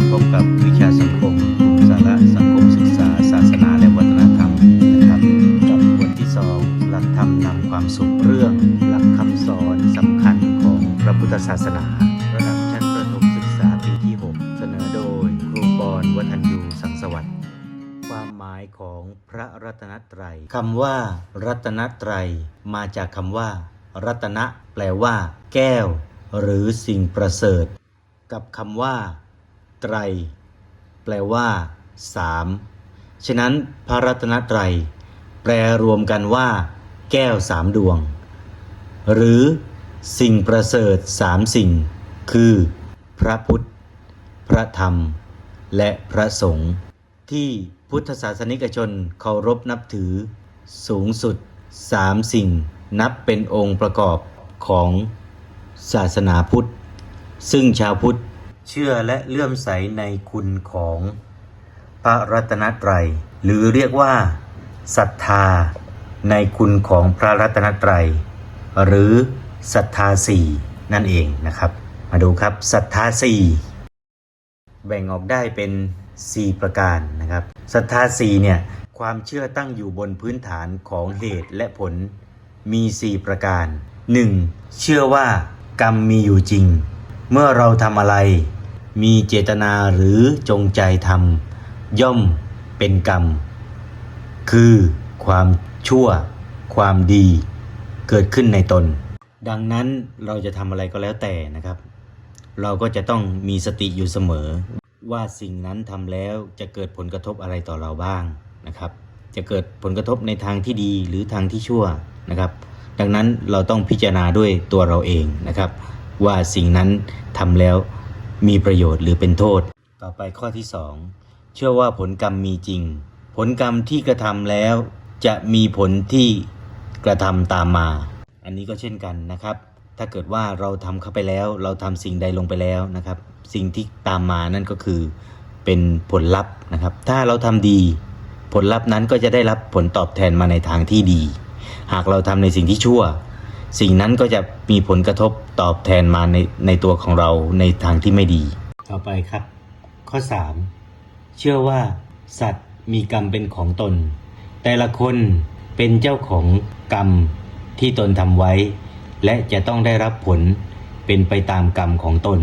มาพบกับวิชาสังคมกลุ่มสาระสังคมศึกษา ศาสนาและวัฒนธรรมนะครับกับบทที่สองหลักธรรมนำความสุขเรื่อง หลักคำสอนสำคัญของพระพุทธศาสนา ระดับชั้นประถมศึกษาปีที่ 6 เสนอโดยครูปอนวัฒนยูสังสวัสดิ์ความหมายของพระรัตนตรัยคำว่า รัตนตรัยมาจากคำว่า รัตนะแปลว่า แก้ว หรือสิ่งประเสริฐ กับคำว่า ไตร แปลว่าสามฉะนั้นพระรัตนตรัย แปลรวมกันว่า แก้วสามดวง หรือสิ่งประเสริฐสามสิ่ง คือ พระพุทธ พระธรรม และพระสงฆ์ที่พุทธศาสนิกชนเคารพนับถือ สูงสุดสามสิ่ง นับเป็นองค์ประกอบของศาสนาพุทธ ซึ่งชาวพุทธ เชื่อและเลื่อมใสในคุณของพระรัตนตรัย หรือเรียกว่าศรัทธาในคุณของพระรัตนตรัย หรือศรัทธาสี่นั่นเองนะครับ มาดูครับศรัทธาสี่แบ่งออกได้เป็น 4 ประการนะครับศรัทธาสี่เนี่ยความเชื่อตั้งอยู่บนพื้นฐานของเหตุและผลมี 4 ประการ 1. เชื่อว่ากรรมมีอยู่จริง เมื่อเราทำอะไร มีเจตนาหรือจงใจทำย่อมเป็นกรรม คือความชั่ว ความดี เกิดขึ้นในตน ดังนั้นเราจะทำอะไรก็แล้วแต่นะครับ เราก็จะต้องมีสติอยู่เสมอ ว่าสิ่งนั้นทำแล้วจะเกิดผลกระทบอะไรต่อเราบ้างนะครับ จะเกิดผลกระทบในทางที่ดีหรือทางที่ชั่วนะครับ ดังนั้นเราต้องพิจารณาด้วยตัวเราเองนะครับ ว่าสิ่งนั้นทำแล้ว มีประโยชน์หรือเป็นโทษ ต่อไปข้อที่ 2 เชื่อว่าผลกรรมมีจริง ผลกรรมที่กระทำแล้ว จะมีผลที่กระทำตามมา อันนี้ก็เช่นกันนะครับ ถ้าเกิดว่าเราทำเข้าไปแล้ว เราทำสิ่งใดลงไปแล้วนะครับ สิ่งที่ตามมานั่นก็คือเป็นผลลัพธ์นะครับ ถ้าเราทำดีผลลัพธ์นั้นก็จะได้รับผลตอบแทนมาในทางที่ดี หากเราทำในสิ่งที่ชั่ว สิ่งนั้นก็จะมีผลกระทบตอบแทนมาในในตัวของเราในทางที่ไม่ดี ต่อไปครับ ข้อ 3 เชื่อว่าสัตว์มีกรรมเป็นของตน แต่ละคนเป็นเจ้าของกรรมที่ตนทำไว้ และจะต้องได้รับผลเป็นไปตามกรรมของตน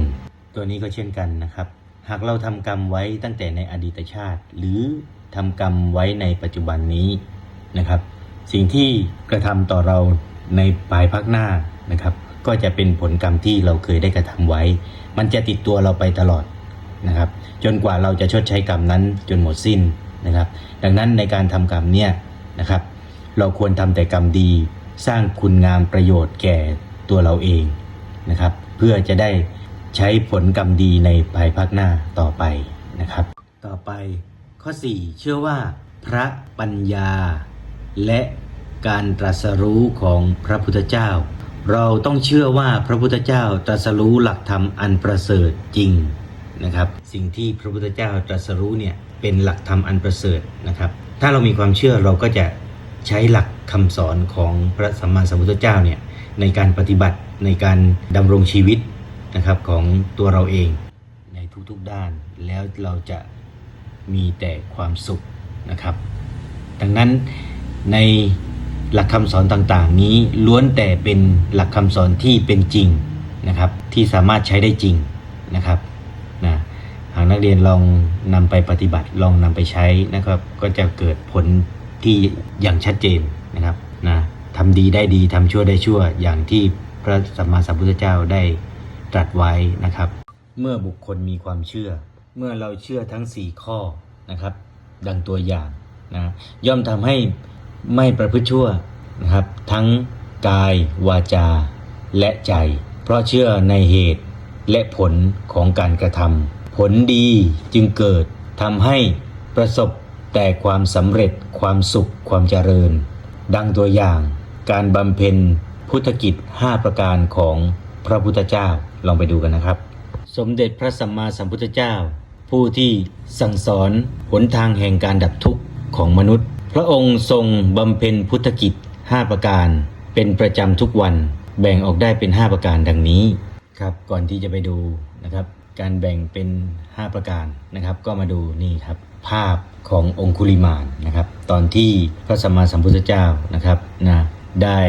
ตัวนี้ก็เช่นกันนะครับ หากเราทำกรรมไว้ตั้งแต่ในอดีตชาติ หรือทำกรรมไว้ในปัจจุบันนี้นะครับ สิ่งที่กระทำต่อเรา ในภายภาคหน้านะครับ ก็จะเป็นผลกรรมที่เราเคยได้กระทำไว้ มันจะติดตัวเราไปตลอดนะครับ จนกว่าเราจะชดใช้กรรมนั้นจนหมดสิ้นนะครับ ดังนั้นในการทำกรรมเนี่ยนะครับ เราควรทำแต่กรรมดี สร้างคุณงามประโยชน์แก่ตัวเราเองนะครับ เพื่อจะได้ใช้ผลกรรมดีในภายภาคหน้าต่อไปนะครับ ต่อไปข้อ 4 เชื่อว่า พระปัญญาและ การตรัสรู้ของพระพุทธเจ้า เราต้องเชื่อว่าพระพุทธเจ้าตรัสรู้หลักธรรมอันประเสริฐจริงนะครับ สิ่งที่พระพุทธเจ้าตรัสรู้เนี่ยเป็นหลักธรรมอันประเสริฐนะครับ ถ้าเรามีความเชื่อเราก็จะใช้หลักคำสอนของพระสัมมาสัมพุทธเจ้าเนี่ยในการปฏิบัติในการดำรงชีวิตนะครับของตัวเราเองในทุกๆด้านแล้วเราจะมีแต่ความสุขนะครับ ดังนั้นใน หลักคำสอนต่างๆ นี้ล้วนแต่เป็นหลักคำสอนที่เป็นจริงนะครับ ที่สามารถใช้ได้จริงนะครับนะหากนักเรียนลองนำไปปฏิบัติลองนำไปใช้นะครับ ก็จะเกิดผลที่อย่างชัดเจนนะครับนะทำดีได้ดีทำชั่วได้ชั่ว อย่างที่พระสัมมาสัมพุทธเจ้าได้ตรัสไว้นะครับ เมื่อบุคคลมีความเชื่อ เมื่อเราเชื่อทั้ง 4 ข้อนะครับ ดังตัวอย่างนะย่อมทำให้ ไม่ประพฤติชั่วนะครับ ทั้งกายวาจา และใจ เพราะเชื่อในเหตุและผลของการกระทำผลดีจึงเกิดทำให้ประสบแต่ความสำเร็จความสุขความเจริญ ดังตัวอย่างการบำเพ็ญพุทธกิจ 5 ประการของพระพุทธเจ้าลองไปดูกันนะครับ สมเด็จพระสัมมาสัมพุทธเจ้า ผู้ที่สั่งสอนหนทางแห่งการดับทุกข์ของมนุษย์ พระองค์ทรงบำเพ็ญพุทธกิจ 5 ประการ เป็นประจำทุกวัน แบ่งออกได้เป็น 5 ประการดังนี้ครับก่อนที่จะไปดูนะครับ การแบ่งเป็น 5 ประการนะครับ ก็มาดูนี่ครับภาพขององคุลิมานนะครับ ตอนที่พระสัมมาสัมพุทธเจ้านะครับนะได้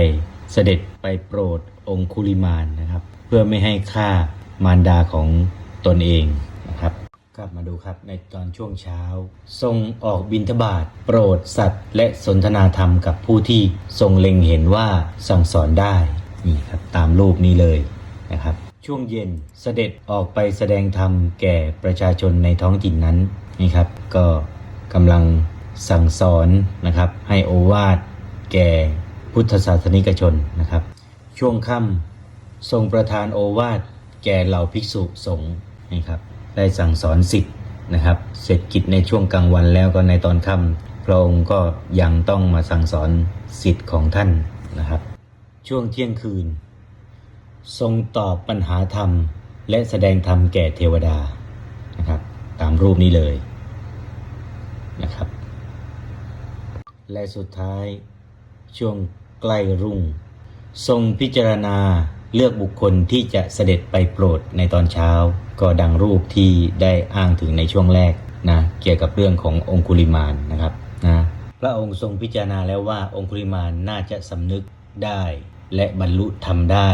เสด็จไปโปรดองคุลิมานนะครับ เพื่อไม่ให้ฆ่ามารดาของตนเอง ครับกลับมาดูครับในตอนช่วงเช้า ทรงออกบิณฑบาตโปรดสัตว์ และสนทนาธรรมกับผู้ที่ทรงเล็งเห็นว่าสั่งสอนได้นี่ครับตามรูปนี้เลยนะครับ ช่วงเย็นเสด็จออกไปแสดงธรรมแก่ประชาชนในท้องถิ่นนั้นนี่ครับ ก็กำลังสั่งสอนนะครับ ให้โอวาทแก่พุทธศาสนิกชนนะครับ ช่วงค่ำทรงประทานโอวาทแก่เหล่าภิกษุสงฆ์นี่ครับ ได้สั่งสอนสิทธิ์นะครับ เสร็จกิจในช่วงกลางวันแล้วก็ในตอนค่ำพระองค์ก็ยังต้องมาสั่งสอนสิทธิ์ของท่านนะครับ ช่วงเที่ยงคืน ทรงตอบปัญหาธรรม และแสดงธรรมแก่เทวดานะครับตามรูปนี้เลยนะครับ และสุดท้ายช่วงใกล้รุ่ง ทรงพิจารณา เลือกบุคคลที่จะเสด็จไปโปรดในตอนเช้า ก็ดังรูปที่ได้อ้างถึงในช่วงแรกนะเกี่ยวกับเรื่องขององคุลิมานนะครับนะพระองค์ทรงพิจารณาแล้วว่าองคุลิมานน่าจะสำนึกได้และบรรลุธรรมได้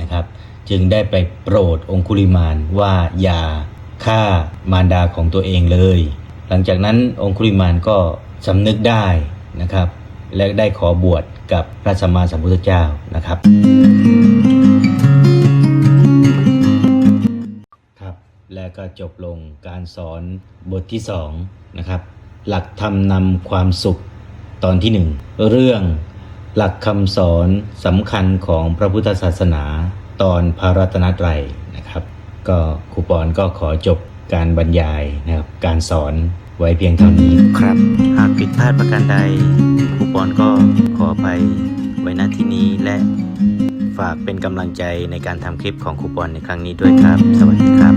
นะครับ จึงได้ไปโปรดองคุลิมานว่าอย่าฆ่ามารดาของตัวเองเลย หลังจากนั้นองคุลิมานก็สำนึกได้นะครับ และได้ขอบวชกับพระสัมมาสัมพุทธเจ้านะครับครับ และก็จบลงการสอนบทที่2นะครับหลักธรรมนำความสุขตอนที่ 1 เรื่องหลักคำสอนสำคัญของพระพุทธศาสนาตอนพระรัตนตรัยนะครับ ก็ครูปอนก็ขอจบการบรรยายนะครับการสอนไว้เพียงเท่านี้ครับ หากผิดพลาดประการใดครู ปอนก็ขอไปไว้ณที่นี้และฝากเป็นกำลังใจในการทำคลิปของครูปอนในครั้งนี้ด้วยครับ สวัสดีครับ